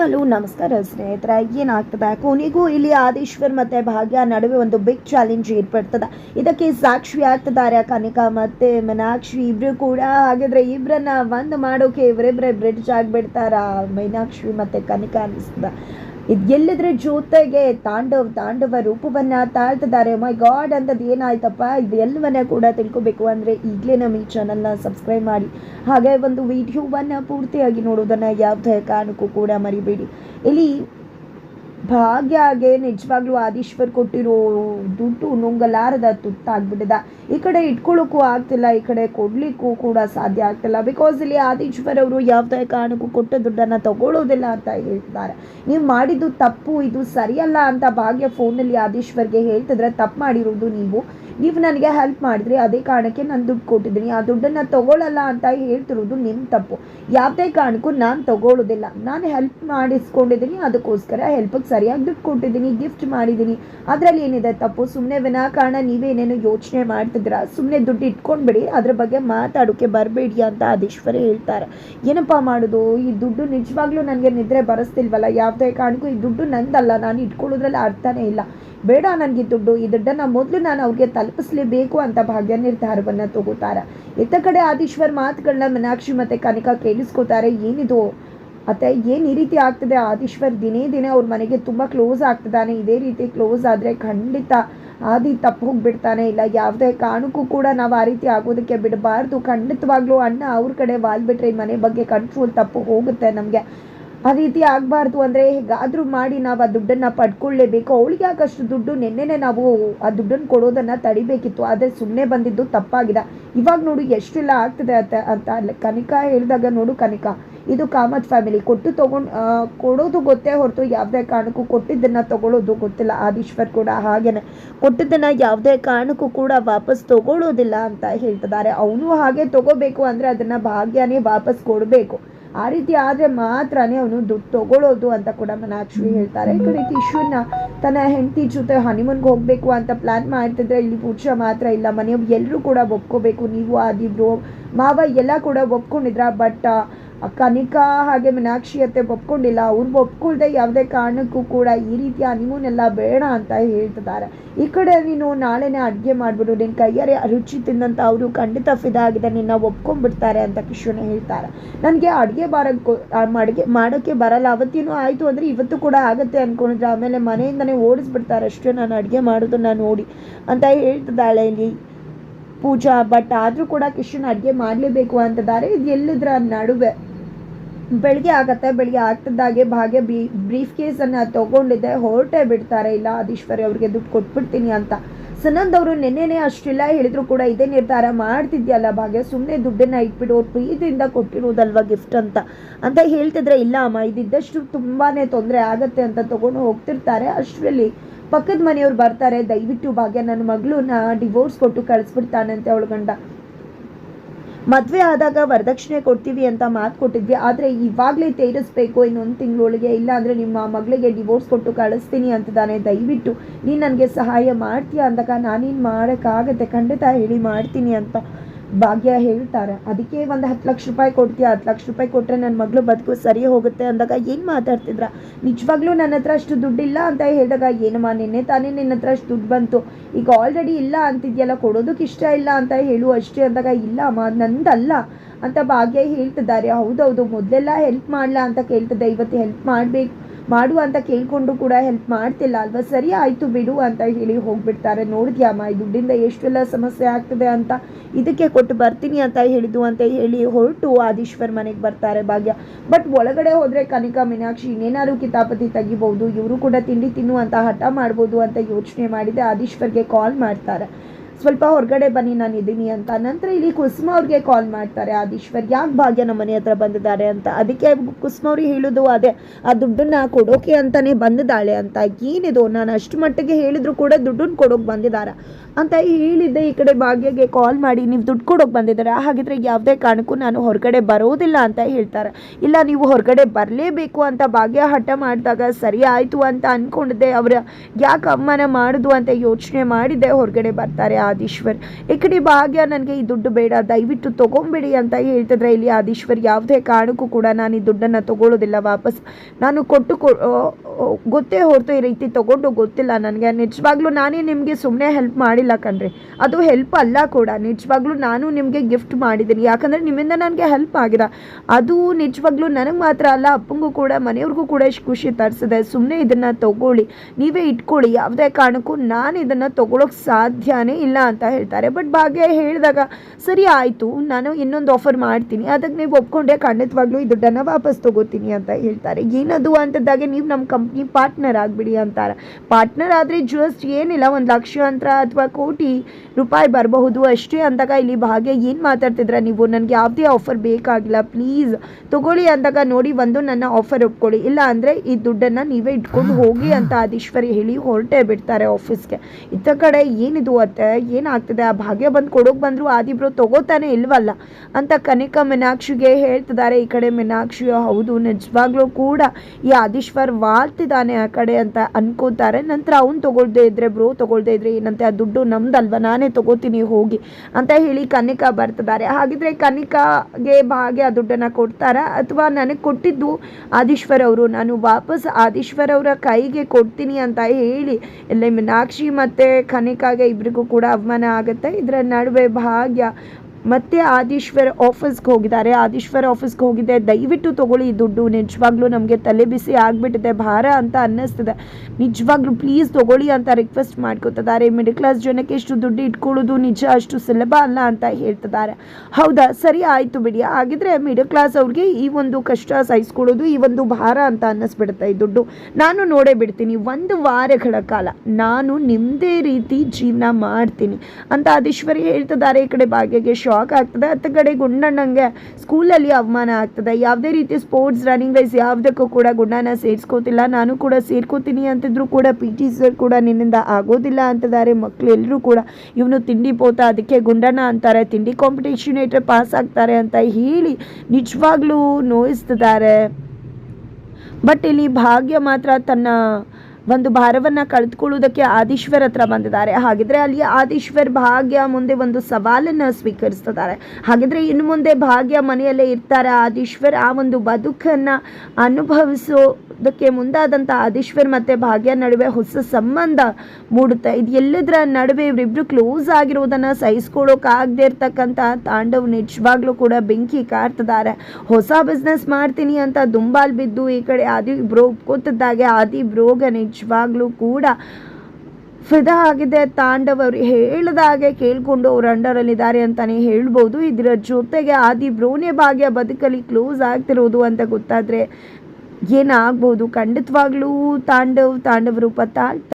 Hello, ನಮಸ್ಕಾರ ಸ್ನೇಹಿತರೆ. ಏನಾಗ್ತದೆ? ಕೊನೆಗೂ ಇಲ್ಲಿ ಆದೇಶ್ವರ್ ಮತ್ತೆ ಭಾಗ್ಯ ನಡುವೆ ಒಂದು ಬಿಗ್ ಚಾಲೆಂಜ್ ಏರ್ಪಡ್ತದೆ. ಇದಕ್ಕೆ ಸಾಕ್ಷಿ ಆಗ್ತಿದ್ದಾರೆ ಕನಿಕಾ ಮತ್ತೆ ಮೀನಾಕ್ಷಿ. ಇಬ್ರು ಕೂಡ ಹಾಗಿದ್ರೆ ಇಬ್ರನ್ನ ಒಂದು ಮಾಡೋಕೆ ಇವರಿಬ್ಬರೇ ಬ್ರಿಡ್ಜ್ ಆಗ್ಬಿಡ್ತಾರ? ಮೀನಾಕ್ಷಿ ಮತ್ತೆ ಕನಿಕಾ ಅನಿಸ್ತದ ಇದು ಎಲ್ಲಿದ್ರೆ ಜೊತೆಗೆ ತಾಂಡವ್, ತಾಂಡವ ರೂಪವನ್ನ ತಾಳ್ತಿದ್ದಾರೆ. ಮೈ ಗಾಡ್ ಅಂತದ್ದು ಏನಾಯ್ತಪ್ಪ? ಇದು ಎಲ್ಲವನ್ನ ಕೂಡ ತಿಳ್ಕೊಬೇಕು ಅಂದ್ರೆ ಈಗಲೇ ನಮ್ಮ ಈ ಚಾನಲ್ನ ಸಬ್ಸ್ಕ್ರೈಬ್ ಮಾಡಿ. ಹಾಗೆ ಒಂದು ವಿಡಿಯೋವನ್ನ ಪೂರ್ತಿಯಾಗಿ ನೋಡೋದನ್ನ ಯಾವುದೇ ಕಾರಣಕ್ಕೂ ಕೂಡ ಮರಿಬೇಡಿ. ಇಲ್ಲಿ ಭಾಗ್ಯಗೆ ನಿಜವಾಗ್ಲೂ ಆದೀಶ್ವರ್ ಕೊಟ್ಟಿರೋ ದುಡ್ಡು ನುಂಗಲಾರದ ತುತ್ತಾಗ್ಬಿಟ್ಟಿದೆ. ಈ ಕಡೆ ಇಟ್ಕೊಳ್ಳೋಕ್ಕೂ ಆಗ್ತಿಲ್ಲ, ಈ ಕಡೆ ಕೊಡ್ಲಿಕ್ಕೂ ಕೂಡ ಸಾಧ್ಯ ಆಗ್ತಿಲ್ಲ. ಬಿಕಾಸ್ ಇಲ್ಲಿ ಆದೀಶ್ವರ್ ಅವರು ಯಾವುದೇ ಕಾರಣಕ್ಕೂ ಕೊಟ್ಟ ದುಡ್ಡನ್ನು ತಗೊಳ್ಳೋದಿಲ್ಲ ಅಂತ ಹೇಳ್ತಿದ್ದಾರೆ. ನೀವು ಮಾಡಿದ್ದು ತಪ್ಪು, ಇದು ಸರಿಯಲ್ಲ ಅಂತ ಭಾಗ್ಯ ಫೋನಲ್ಲಿ ಆದೀಶ್ವರ್ಗೆ ಹೇಳ್ತಿದ್ರೆ ತಪ್ಪು ಮಾಡಿರೋದು ನೀವು. ನೀವು ನನಗೆ ಹೆಲ್ಪ್ ಮಾಡಿದ್ರಿ, ಅದೇ ಕಾರಣಕ್ಕೆ ನಾನು ದುಡ್ಡು ಕೊಟ್ಟಿದ್ದೀನಿ. ಆ ದುಡ್ಡನ್ನು ತಗೊಳ್ಳಲ್ಲ ಅಂತ ಹೇಳ್ತಿರೋದು ನಿಮ್ಮ ತಪ್ಪು. ಯಾವುದೇ ಕಾರಣಕ್ಕೂ ನಾನು ತಗೊಳ್ಳೋದಿಲ್ಲ. ನಾನು ಹೆಲ್ಪ್ ಮಾಡಿಸ್ಕೊಂಡಿದ್ದೀನಿ, ಅದಕ್ಕೋಸ್ಕರ ಹೆಲ್ಪಿಗೆ ಸರಿಯಾಗಿ ದುಡ್ಡು ಕೊಟ್ಟಿದ್ದೀನಿ ಗಿಫ್ಟ್ ಮಾಡಿದ್ದೀನಿ ಅದರಲ್ಲಿ ಏನಿದೆ ತಪ್ಪು? ಸುಮ್ಮನೆ ವಿನಾಕಾರಣ ನೀವೇನೇನು ಯೋಚನೆ ಮಾಡ್ತಿದ್ದೀರಾ? ಸುಮ್ಮನೆ ದುಡ್ಡು ಇಟ್ಕೊಂಡ್ಬಿಡಿ, ಅದ್ರ ಬಗ್ಗೆ ಮಾತಾಡೋಕ್ಕೆ ಬರಬೇಡಿ ಅಂತ ಅದೀಶ್ವರೇ ಹೇಳ್ತಾರೆ. ಏನಪ್ಪ ಮಾಡೋದು? ಈ ದುಡ್ಡು ನಿಜವಾಗ್ಲೂ ನನಗೆ ನಿದ್ರೆ ಬರೆಸ್ತಿಲ್ವಲ್ಲ? ಯಾವುದೇ ಕಾರಣಕ್ಕೂ ಈ ದುಡ್ಡು ನಂದಲ್ಲ. ನಾನು ಇಟ್ಕೊಳ್ಳೋದ್ರಲ್ಲಿ ಅರ್ಥನೇ ಇಲ್ಲ. ಬೇಡ ನನಗೆ ದುಡ್ಡು. ಈ ದುಡ್ಡನ್ನು ಮೊದಲು ನಾನು ಅವ್ರಿಗೆ ತಲುಪಿಸ್ಲೇಬೇಕು ಅಂತ ಭಾಗ್ಯ ನಿರ್ಧಾರವನ್ನು ತಗೋತಾರೆ. ಇತ್ತ ಕಡೆ ಆದೀಶ್ವರ್ ಮಾತುಗಳನ್ನ ಮೀನಾಕ್ಷಿ ಮತ್ತು ಕನಿಕಾ ಕೇಳಿಸ್ಕೋತಾರೆ, ಏನಿದು? ಅತ್ತೆ ಏನು ಈ ರೀತಿ ಆಗ್ತದೆ? ಆದೀಶ್ವರ್ ದಿನೇ ದಿನೇ ಅವ್ರ ಮನೆಗೆ ತುಂಬ ಕ್ಲೋಸ್ ಆಗ್ತಿದ್ದಾನೆ. ಇದೇ ರೀತಿ ಕ್ಲೋಸ್ ಆದರೆ ಖಂಡಿತ ಆದಿ ತಪ್ಪು ಹೋಗಿಬಿಡ್ತಾನೆ. ಇಲ್ಲ, ಯಾವುದೇ ಕಾರಣಕ್ಕೂ ಕೂಡ ನಾವು ಆ ರೀತಿ ಆಗೋದಕ್ಕೆ ಬಿಡಬಾರ್ದು. ಖಂಡಿತವಾಗ್ಲೂ ಅಣ್ಣ ಅವ್ರ ಕಡೆ ವಾಲ್ಬಿಟ್ರೆ ಈ ಮನೆ ಬಗ್ಗೆ ಕಂಟ್ರೋಲ್ ತಪ್ಪು ಹೋಗುತ್ತೆ ನಮಗೆ. ಆ ರೀತಿ ಆಗಬಾರ್ದು ಅಂದರೆ ಹೇಗಾದರೂ ಮಾಡಿ ನಾವು ಆ ದುಡ್ಡನ್ನು ಪಡ್ಕೊಳ್ಳೇಬೇಕು ಅವಳಿಗೆ ಆಗಷ್ಟು ದುಡ್ಡು? ನಿನ್ನೆನೆ ನಾವು ಆ ದುಡ್ಡನ್ನು ಕೊಡೋದನ್ನು ತಡಿಬೇಕಿತ್ತು. ಆದರೆ ಸುಮ್ಮನೆ ಬಂದಿದ್ದು ತಪ್ಪಾಗಿದೆ. ಇವಾಗ ನೋಡು ಎಷ್ಟೆಲ್ಲ ಆಗ್ತದೆ ಅಂತ. ಅಂತ ಕನಿಕಾ ಹೇಳಿದಾಗ ನೋಡು ಕನಿಕಾ. ಇದು ಕಾಮತ್ ಫ್ಯಾಮಿಲಿ ಕೊಟ್ಟು ತೊಗೊಂಡು ಕೊಡೋದು ಗೊತ್ತೇ ಹೊರತು ಯಾವುದೇ ಕಾರಣಕ್ಕೂ ಕೊಟ್ಟಿದ್ದನ್ನು ತಗೊಳ್ಳೋದು ಗೊತ್ತಿಲ್ಲ. ಆದೀಶ್ವರ್ ಕೂಡ ಹಾಗೇನೆ. ಕೊಟ್ಟಿದ್ದನ್ನು ಯಾವುದೇ ಕಾರಣಕ್ಕೂ ಕೂಡ ವಾಪಸ್ ತಗೊಳ್ಳೋದಿಲ್ಲ ಅಂತ ಹೇಳ್ತಿದ್ದಾರೆ. ಅವನು ಹಾಗೆ ತಗೋಬೇಕು ಅಂದರೆ ಅದನ್ನು ಭಾಗ್ಯನೇ ವಾಪಸ್ ಕೊಡಬೇಕು. ಆ ರೀತಿ ಆದರೆ ಮಾತ್ರನೇ ಅವನು ದುಡ್ಡು ತಗೊಳ್ಳೋದು ಅಂತ ಕೂಡ ಮನಾಕ್ಷಿ ಹೇಳ್ತಾರೆ. ಈ ರೀತಿ ಕಿಶುನ ತನ್ನ ಹೆಂಡತಿ ಜೊತೆ ಹನಿಮನ್ಗೆ ಹೋಗಬೇಕು ಅಂತ ಪ್ಲ್ಯಾನ್ ಮಾಡ್ತಿದ್ರೆ ಇಲ್ಲಿ ಪುರುಷ ಮಾತ್ರ ಇಲ್ಲ. ಮನೆಯವ್ರು ಎಲ್ಲರೂ ಕೂಡ ಒಪ್ಕೋಬೇಕು. ನೀವು, ಆದಿಬ್ರು, ಮಾವ ಎಲ್ಲ ಕೂಡ ಒಪ್ಕೊಂಡಿದ್ರ. ಬಟ್ ಕನಿಕಾ ಹಾಗೆ ಮೀನಾಕ್ಷಿ ಅತ್ತೆ ಒಪ್ಕೊಂಡಿಲ್ಲ. ಅವ್ರು ಒಪ್ಕೊಳ್ದೆ ಯಾವುದೇ ಕಾರಣಕ್ಕೂ ಕೂಡ ಈ ರೀತಿಯ ಹನಿಮೂನ್ ಎಲ್ಲ ಬೇಡ ಅಂತ ಹೇಳ್ತಿದ್ದಾರೆ. ಈ ಕಡೆ ನೀನು ನಾಳೆನೇ ಅಡುಗೆ ಮಾಡಿಬಿಡು. ನಿನ್ನ ಕೈಯಾರೆ ರುಚಿ ತಿಂದಂತ ಅವರು ಖಂಡಿತ ಫಿದಾಗಿದೆ ನಿನ್ನ ಒಪ್ಕೊಂಡ್ಬಿಡ್ತಾರೆ ಅಂತ ಕಿಶೋನ ಹೇಳ್ತಾರೆ. ನನಗೆ ಅಡುಗೆ ಬಾರಕ್ಕೆ ಅಡುಗೆ ಮಾಡೋಕ್ಕೆ ಬರಲ್ಲ. ಅವತ್ತೇನು ಆಯಿತು ಅಂದರೆ ಇವತ್ತು ಕೂಡ ಆಗುತ್ತೆ ಅಂದ್ಕೊಂಡಿದ್ರೆ ಆಮೇಲೆ ಮನೆಯಿಂದನೇ ಓಡಿಸ್ಬಿಡ್ತಾರೆ. ಅಷ್ಟೇ ನಾನು ಅಡುಗೆ ಮಾಡೋದನ್ನ ನೋಡಿ ಅಂತ ಹೇಳ್ತಿದ್ದಾಳೆ ಇಲ್ಲಿ ಪೂಜಾ. ಬಟ್ ಆದರೂ ಕೂಡ ಕಿಶನ್ ಅಡುಗೆ ಮಾಡಲೇಬೇಕು ಅಂತಿದ್ದಾರೆ ಇದು ಎಲ್ಲಿದ್ರ ನಡುವೆ? ಬೆಳಿಗ್ಗೆ ಆಗತ್ತೆ ಬೆಳಿಗ್ಗೆ ಆಗ್ತಿದ್ದಾಗೆ ಭಾಗ್ಯ ಬಿ ಬ್ರೀಫ್ ಕೇಸನ್ನು ತಗೊಂಡಿದ್ದೆ ಹೊರಟೇ ಬಿಡ್ತಾರೆ. ಇಲ್ಲ ಆದೀಶ್ವರಿ ಅವ್ರಿಗೆ ದುಡ್ಡು ಕೊಟ್ಬಿಡ್ತೀನಿ ಅಂತ. ಸನಂದ್ ಅವರು ನೆನ್ನೆನೇ ಅಷ್ಟಿಲ್ಲ, ಹೇಳಿದ್ರು ಕೂಡ ಇದೇ ನಿರ್ಧಾರ ಮಾಡ್ತಿದ್ಯಲ್ಲ ಭಾಗ್ಯ ಸುಮ್ಮನೆ ದುಡ್ಡನ್ನ ಇಟ್ಬಿಡು, ಅವ್ರು ಪ್ರೀತಿಯಿಂದ ಕೊಟ್ಟಿರೋದಲ್ವಾ ಗಿಫ್ಟ್ ಅಂತ. ಅಂತ ಹೇಳ್ತಿದ್ರೆ, ಇಲ್ಲ ಅಮ್ಮ, ಇದಿದ್ದಷ್ಟು ತುಂಬಾ ತೊಂದರೆ ಆಗತ್ತೆ ಅಂತ ತಗೊಂಡು ಹೋಗ್ತಿರ್ತಾರೆ. ಅಷ್ಟರಲ್ಲಿ ಪಕ್ಕದ ಮನೆಯವ್ರು ಬರ್ತಾರೆ. ದಯವಿಟ್ಟು ಭಾಗ್ಯ ನನ್ನ ಮಗಳನ್ನ ಡಿವೋರ್ಸ್ ಕೊಟ್ಟು ಕಳಿಸ್ಬಿಡ್ತಾನಂತೆ ಅವಳು ಗಂಡ. ಮದುವೆ ಆದಾಗ ವರದಕ್ಷಿಣೆ ಕೊಡ್ತೀವಿ ಅಂತ ಮಾತು ಕೊಟ್ಟಿದ್ವಿ. ಆದರೆ ಇವಾಗಲೇ ತೇರಿಸ್ಬೇಕು ಇನ್ನೊಂದು ತಿಂಗಳೊಳಗೆ. ಇಲ್ಲ ಅಂದರೆ ನಿಮ್ಮ ಮಗಳಿಗೆ ಡಿವೋರ್ಸ್ ಕೊಟ್ಟು ಕಳಿಸ್ತೀನಿ ಅಂತಿದ್ದಾನೆ. ದಯವಿಟ್ಟು, ನೀನು ನನಗೆ ಸಹಾಯ ಮಾಡ್ತೀಯ ಅಂದಾಗ ನಾನೇನು ಮಾಡೋಕ್ಕಾಗತ್ತೆ? ಖಂಡಿತ ಹೇಳಿ ಮಾಡ್ತೀನಿ ಅಂತ. ಭಾಗ್ಯ ಹೇಳ್ತಾರೆ. ಅದಕ್ಕೆ ಒಂದು ಹತ್ತು ಲಕ್ಷ ರೂಪಾಯಿ ಕೊಡ್ತೀಯ? ಹತ್ತು ಲಕ್ಷ ರೂಪಾಯಿ ಕೊಟ್ಟರೆ ನನ್ನ ಮಗಳು ಬದುಕು ಸರಿ ಹೋಗುತ್ತೆ ಅಂದಾಗ ಏನು ಮಾತಾಡ್ತಿದ್ರ? ನಿಜವಾಗ್ಲೂ ನನ್ನ ಹತ್ರ ಅಷ್ಟು ದುಡ್ಡಿಲ್ಲ ಅಂತ ಹೇಳಿದಾಗ ಏನಮ್ಮ, ನಿನ್ನೆ ತಾನೇ ನಿನ್ನ ಹತ್ರ ಅಷ್ಟು ದುಡ್ಡು ಬಂತು. ಈಗ ಆಲ್ರೆಡಿ ಇಲ್ಲ ಅಂತಿದ್ಯಲ್ಲ, ಕೊಡೋದಕ್ಕೆ ಇಷ್ಟ ಇಲ್ಲ ಅಂತ ಹೇಳು ಅಷ್ಟೇ ಅಂದಾಗ ಇಲ್ಲ ಅಮ್ಮ ನಂದಲ್ಲ ಅಂತ ಭಾಗ್ಯ ಹೇಳ್ತಿದ್ದಾರೆ. ಹೌದೌದು, ಮೊದಲೆಲ್ಲ ಹೆಲ್ಪ್ ಮಾಡಲ್ಲ ಅಂತ ಕೇಳ್ತಿದ್ದೆ. ಇವತ್ತು ಹೆಲ್ಪ್ ಮಾಡಬೇಕು. ಮಾಡು ಅಂತ ಕೇಳಿಕೊಂಡು ಕೂಡ ಹೆಲ್ಪ್ ಮಾಡ್ತಿಲ್ಲ ಅಲ್ವಾ? ಸರಿ ಆಯಿತು ಬಿಡು ಅಂತ ಹೇಳಿ ಹೋಗ್ಬಿಡ್ತಾರೆ. ನೋಡಿದ್ಯಾಮ್ಮ ಈ ದುಡ್ಡಿಂದ ಎಷ್ಟೆಲ್ಲ ಸಮಸ್ಯೆ ಆಗ್ತದೆ ಅಂತ? ಇದಕ್ಕೆ ಕೊಟ್ಟು ಬರ್ತೀನಿ ಅಂತ ಹೇಳಿದ್ದು ಅಂತ ಹೇಳಿ ಹೊರಟು ಆದೀಶ್ವರ್ ಮನೆಗೆ ಬರ್ತಾರೆ ಭಾಗ್ಯ. ಬಟ್ ಒಳಗಡೆ ಹೋದರೆ ಕನಿಕಾ, ಮೀನಾಕ್ಷಿ, ಇನ್ನೇನಾದ್ರು ಕಿತಾಪತಿ ತೆಗಿಬಹುದು. ಇವರು ಕೂಡ ತಿಂಡಿ ತಿನ್ನುವಂತ ಹಠ ಮಾಡ್ಬೋದು ಅಂತ ಯೋಚನೆ ಮಾಡಿದೆ. ಆದೀಶ್ವರ್ಗೆ ಕಾಲ್ ಮಾಡ್ತಾರೆ. ಸ್ವಲ್ಪ ಹೊರಗಡೆ ಬನ್ನಿ, ನಾನು ಇದ್ದೀನಿ ಅಂತ. ನಂತರ ಇಲ್ಲಿ ಕುಸುಮ ಅವ್ರಿಗೆ ಕಾಲ್ ಮಾಡ್ತಾರೆ. ಆದೀಶ್ವರ್, ಯಾಕೆ ಭಾಗ್ಯ ನಮ್ಮ ಮನೆ ಹತ್ರ ಬಂದಿದ್ದಾರೆ ಅಂತ. ಅದಕ್ಕೆ ಕುಸುಮ ಅವ್ರಿಗೆ ಹೇಳೋದು ಅದೇ, ಆ ದುಡ್ಡನ್ನ ಕೊಡೋಕೆ ಅಂತಾನೆ ಬಂದಿದ್ದಾಳೆ ಅಂತ. ಏನಿದು? ನಾನು ಅಷ್ಟು ಮಟ್ಟಿಗೆ ಹೇಳಿದ್ರು ಕೂಡ ದುಡ್ಡನ್ನು ಕೊಡೋಕೆ ಬಂದಿದ್ದಾರೆ? ಅಂತ ಹೇಳಿದ್ದೆ ಈ ಕಡೆ ಭಾಗ್ಯಗೆ ಕಾಲ್ ಮಾಡಿ, ನೀವು ದುಡ್ಡು ಕೊಡೋಕೆ ಬಂದಿದ್ದಾರೆ? ಹಾಗಿದ್ರೆ ಯಾವುದೇ ಕಾರಣಕ್ಕೂ ನಾನು ಹೊರಗಡೆ ಬರೋದಿಲ್ಲ ಅಂತ ಹೇಳ್ತಾರೆ. ಇಲ್ಲ, ನೀವು ಹೊರಗಡೆ ಬರಲೇಬೇಕು ಅಂತ ಭಾಗ್ಯ ಹಠ ಮಾಡಿದಾಗ, ಸರಿ ಆಯಿತು ಅಂತ ಅಂದ್ಕೊಂಡಿದ್ದೆ ಅವರ ಯಾಕೆ ಅವಮಾನ ಮಾಡೋದು ಅಂತ ಯೋಚನೆ ಮಾಡಿದ್ದೆ, ಹೊರಗಡೆ ಬರ್ತಾರೆ. ಆದೀಶ್ವರ್. ಈ ಕಡೆ ಭಾಗ್ಯ, ನನಗೆ ಈ ದುಡ್ಡು ಬೇಡ, ದಯವಿಟ್ಟು ತೊಗೊಂಬಿಡಿ ಅಂತ ಹೇಳ್ತಿದ್ರೆ ಇಲ್ಲಿ ಆದೀಶ್ವರ್ ಯಾವುದೇ ಕಾರಣಕ್ಕೂ ಕೂಡ ನಾನು ಈ ದುಡ್ಡನ್ನು ತಗೊಳ್ಳೋದಿಲ್ಲ ವಾಪಸ್. ನಾನು ಕೊಟ್ಟು ಗೊತ್ತೇ ಹೊರತು ಈ ರೀತಿ ತೊಗೊಂಡು ಗೊತ್ತಿಲ್ಲ ನನಗೆ. ನಿಜವಾಗ್ಲೂ ನಾನೇ ನಿಮಗೆ ಸುಮ್ಮನೆ ಹೆಲ್ಪ್ ಮಾಡಿಲ್ಲ ಕಣ್ರಿ. ಅದು ಹೆಲ್ಪ್ ಅಲ್ಲ ಕೂಡ. ನಿಜವಾಗ್ಲೂ ನಾನು ನಿಮಗೆ ಗಿಫ್ಟ್ ಮಾಡಿದ್ದೀನಿ. ಯಾಕಂದರೆ ನಿಮ್ಮಿಂದ ನನಗೆ ಹೆಲ್ಪ್ ಆಗಿದೆ. ಅದು ನಿಜವಾಗ್ಲೂ ನನಗೆ ಮಾತ್ರ ಅಲ್ಲ, ಅಪ್ಪಂಗೂ ಕೂಡ, ಮನೆಯವ್ರಿಗೂ ಕೂಡ ಇಷ್ಟು ಖುಷಿ ತರಿಸಿದೆ. ಸುಮ್ಮನೆ ಇದನ್ನು ತಗೊಳ್ಳಿ. ನೀವೇ ಇಟ್ಕೊಳ್ಳಿ. ಯಾವುದೇ ಕಾರಣಕ್ಕೂ ನಾನು ಇದನ್ನು ತಗೊಳ್ಳೋಕೆ ಸಾಧ್ಯನೇ ಇಲ್ಲ. ಅಂತ ಹೇಳ್ತಾರೆ. ಬಟ್ ಭಾಗ್ಯ ಹೇಳಿದಾಗ, ಸರಿ ಆಯಿತು, ನಾನು ಇನ್ನೊಂದು ಆಫರ್ ಮಾಡ್ತೀನಿ. ಅದಕ್ಕೆ ನೀವು ಒಪ್ಕೊಂಡೆ, ಖಂಡಿತವಾಗ್ಲೂ ಈ ದುಡ್ಡನ್ನು ವಾಪಸ್ ತಗೋತೀನಿ ಅಂತ ಹೇಳ್ತಾರೆ. ಏನದು? ಅಂತದ್ದಾಗೆ ನೀವು ನಮ್ಮ ಕಂಪ್ನಿ ಪಾರ್ಟ್ನರ್ ಆಗಿಬಿಡಿ ಅಂತಾರೆ. ಪಾರ್ಟ್ನರ್ ಆದರೆ ಜಸ್ಟ್ ಏನಿಲ್ಲ, ಒಂದು ಲಕ್ಷಾಂತರ ಅಥವಾ ಕೋಟಿ ರೂಪಾಯಿ ಬರಬಹುದು ಅಷ್ಟೇ ಅಂದಾಗ ಇಲ್ಲಿ ಭಾಗ್ಯ ಏನು ಮಾತಾಡ್ತಿದ್ರ ನೀವು? ನನಗೆ ಯಾವುದೇ ಆಫರ್ ಬೇಕಾಗಿಲ್ಲ. ಪ್ಲೀಸ್ ತಗೊಳ್ಳಿ ಅಂದಾಗ ನೋಡಿ, ಒಂದು ನನ್ನ ಆಫರ್ ಒಪ್ಕೊಳ್ಳಿ. ಇಲ್ಲ ಅಂದರೆ ಈ ದುಡ್ಡನ್ನು ನೀವೇ ಇಟ್ಕೊಂಡು ಹೋಗಿ ಅಂತ ಆದೀಶ್ವರಿ ಹೇಳಿ ಹೊರಟೇ ಬಿಡ್ತಾರೆ ಆಫೀಸ್ಗೆ ಇತ್ತ ಕಡೆ ಏನಿದು ಅತ್ತೆ? ಏನಾಗ್ತದೆ? ಆ ಭಾಗ್ಯ ಬಂದು ಕೊಡೋಕೆ ಬಂದರು ಆದಿಬ್ರು ತಗೋತಾನೆ ಇಲ್ವಲ್ಲ? ಅಂತ ಕನಿಕಾ ಮೀನಾಕ್ಷಿಗೆ ಹೇಳ್ತಿದ್ದಾರೆ. ಈ ಕಡೆ ಮೀನಾಕ್ಷಿ, ಹೌದು, ನಿಜವಾಗ್ಲೂ ಕೂಡ ಈ ಆದೀಶ್ವರ್ ವಾಲ್ತಿದ್ದಾನೆ ಆ ಕಡೆ ಅಂತ ಅನ್ಕೋತಾರೆ. ನಂತರ ಅವ್ನು ತಗೊಳ್ದೇ ಇದ್ರೆ, ಬ್ರೋ ತಗೊಳ್ದೇ ಇದ್ರೆ ಏನಂತೆ? ಆ ದುಡ್ಡು ನಮ್ದಲ್ವ? ನಾನೇ ತಗೋತೀನಿ, ಹೋಗಿ ಅಂತ ಹೇಳಿ ಕನಿಕ ಬರ್ತಿದ್ದಾರೆ ಹಾಗಿದ್ರೆ ಕನಿಕಾಗೆ ಭಾಗ್ಯ ಆ ದುಡ್ಡನ್ನು ಕೊಡ್ತಾರಾ? ಅಥವಾ ನನಗೆ ಕೊಟ್ಟಿದ್ದು ಆದೀಶ್ವರ್ ಅವರು? ನಾನು ವಾಪಸ್ ಆದೀಶ್ವರ್ ಅವರ ಕೈಗೆ ಕೊಡ್ತೀನಿ ಅಂತ ಹೇಳಿ ಇಲ್ಲಿ ಮೀನಾಕ್ಷಿ ಮತ್ತು ಕನಿಕಾಗೆ ಇಬ್ಬರಿಗೂ ಕೂಡ ಅವಮಾನ ಆಗುತ್ತೆ. ಇದರ ನಡುವೆ ಭಾಗ್ಯ ಮತ್ತೆ ಆದೀಶ್ವರ್ ಆಫೀಸ್ಗೆ ಹೋಗಿದ್ದಾರೆ. ಆದೀಶ್ವರ್ ಆಫೀಸ್ಗೆ ಹೋಗಿದ್ದೆ. ದಯವಿಟ್ಟು ತಗೊಳ್ಳಿ ದುಡ್ಡು. ನಿಜವಾಗ್ಲೂ ನಮಗೆ ತಲೆ ಬಿಸಿ ಆಗಿಬಿಟ್ಟಿದೆ. ಭಾರ ಅಂತ ಅನ್ನಿಸ್ತಿದೆ. ನಿಜವಾಗ್ಲೂ ಪ್ಲೀಸ್ ತಗೊಳ್ಳಿ ಅಂತ ರಿಕ್ವೆಸ್ಟ್ ಮಾಡ್ಕೋತಿದ್ದಾರೆ. ಮಿಡಲ್ ಕ್ಲಾಸ್ ಜನಕ್ಕೆ ಇಷ್ಟು ದುಡ್ಡು ಇಟ್ಕೊಳ್ಳೋದು ನಿಜ, ಅಷ್ಟು ಸುಲಭ ಅಲ್ಲ ಅಂತ ಹೇಳ್ತಿದ್ದಾರೆ. ಹೌದಾ? ಸರಿ, ಆಯಿತು ಬಿಡಿ. ಹಾಗಿದ್ರೆ ಮಿಡಲ್ ಕ್ಲಾಸ್ ಅವ್ರಿಗೆ ಈ ಒಂದು ಕಷ್ಟ ಸಹಿಸ್ಕೊಳ್ಳೋದು, ಈ ಒಂದು ಭಾರ ಅಂತ ಅನ್ನಿಸ್ಬಿಡುತ್ತೆ ಈ ದುಡ್ಡು. ನಾನು ನೋಡೇ ಬಿಡ್ತೀನಿ. ಒಂದು ವಾರಗಳ ಕಾಲ ನಾನು ನಿಮ್ಮದೇ ರೀತಿ ಜೀವನ ಮಾಡ್ತೀನಿ ಅಂತ ಆದೀಶ್ವರಿ ಹೇಳ್ತಿದ್ದಾರೆ. ಈ ಕಡೆ ಭಾಗ್ಯಗೆ ಶಾಕ್ ಆಗ್ತದೆ. ಹತ್ತು ಕಡೆ ಗುಂಡಣ್ಣಂಗೆ ಸ್ಕೂಲಲ್ಲಿ ಅವಮಾನ ಆಗ್ತದೆ. ಯಾವುದೇ ರೀತಿ ಸ್ಪೋರ್ಟ್ಸ್ ರನ್ನಿಂಗ್ ರೈಸ್ ಯಾವುದಕ್ಕೂ ಕೂಡ ಗುಂಡನ ಸೇರಿಸ್ಕೋತಿಲ್ಲ. ನಾನು ಕೂಡ ಸೇರ್ಕೋತೀನಿ ಅಂತಿದ್ರು ಕೂಡ ಪಿ ಟಿ ಸರ್ ಕೂಡ ನಿನ್ನಿಂದ ಆಗೋದಿಲ್ಲ ಅಂತಿದ್ದಾರೆ. ಮಕ್ಕಳು ಎಲ್ಲರೂ ಕೂಡ ಇವನು ತಿಂಡಿ ಪೋತ, ಅದಕ್ಕೆ ಗುಂಡಣ್ಣ ಅಂತಾರೆ. ತಿಂಡಿ ಕಾಂಪಿಟೇಷನ್ ಇಟ್ಟರೆ ಪಾಸ್ ಆಗ್ತಾರೆ ಅಂತ ಹೇಳಿ ನಿಜವಾಗ್ಲೂ ನೋಯಿಸ್ತಿದ್ದಾರೆ. ಬಟ್ ಇಲ್ಲಿ ಭಾಗ್ಯ ಮಾತ್ರ ತನ್ನ ಒಂದು ಭಾರವನ್ನು ಕಳೆದುಕೊಳ್ಳುವುದಕ್ಕೆ ಆದೀಶ್ವರ್ ಹತ್ರ ಬಂದಿದ್ದಾರೆ. ಹಾಗಿದ್ರೆ ಅಲ್ಲಿ ಆದೀಶ್ವರ್ ಭಾಗ್ಯ ಮುಂದೆ ಒಂದು ಸವಾಲನ್ನು ಸ್ವೀಕರಿಸ್ತಿದ್ದಾರೆ. ಹಾಗಿದ್ರೆ ಇನ್ನು ಮುಂದೆ ಭಾಗ್ಯ ಮನೆಯಲ್ಲೇ ಇರ್ತಾರೆ ಆದೀಶ್ವರ್. ಆ ಒಂದು ಬದುಕನ್ನು ಅನುಭವಿಸೋದಕ್ಕೆ ಮುಂದಾದಂಥ ಆದೀಶ್ವರ್ ಮತ್ತು ಭಾಗ್ಯ ನಡುವೆ ಹೊಸ ಸಂಬಂಧ ಮೂಡುತ್ತೆ. ಇದು ಎಲ್ಲದರ ನಡುವೆ ಇವರಿಬ್ರು ಕ್ಲೋಸ್ ಆಗಿರೋದನ್ನು ಸಹಿಸ್ಕೊಳ್ಳೋಕ್ಕಾಗದೇ ಇರ್ತಕ್ಕಂಥ ತಾಂಡವ್ ನಿಜವಾಗ್ಲೂ ಕೂಡ ಬೆಂಕಿ ಕಾರ್ತಿದ್ದಾರೆ. ಹೊಸ ಬಿಸ್ನೆಸ್ ಮಾಡ್ತೀನಿ ಅಂತ ದುಂಬಾಲ್ ಬಿದ್ದು ಈ ಕಡೆ ಆದಿ ಬ್ರೋ ಕೂತಿದ್ದಾಗೆ ಆದಿ ಬ್ರೋಗ ನಿಜವಾಗ್ಲೂ ಕೂಡ ಫಿದಾ ಆಗಿದೆ ತಾಂಡವ್ ಅವರು ಹೇಳಿದಾಗೆ ಕೇಳಿಕೊಂಡು ಅವ್ರ ಅಂಡರಲ್ಲಿದ್ದಾರೆ ಅಂತಾನೆ ಹೇಳ್ಬೋದು. ಇದರ ಜೊತೆಗೆ ಆದಿ ಬ್ರೋನೇ ಭಾಗ್ಯ ಬದುಕಲ್ಲಿ ಕ್ಲೋಸ್ ಆಗ್ತಿರೋದು ಅಂತ ಗೊತ್ತಾದರೆ ಏನಾಗ್ಬೋದು? ಖಂಡಿತವಾಗ್ಲೂ ತಾಂಡವ್, ತಾಂಡವ ರೂಪ ತಾಳ್ತಾ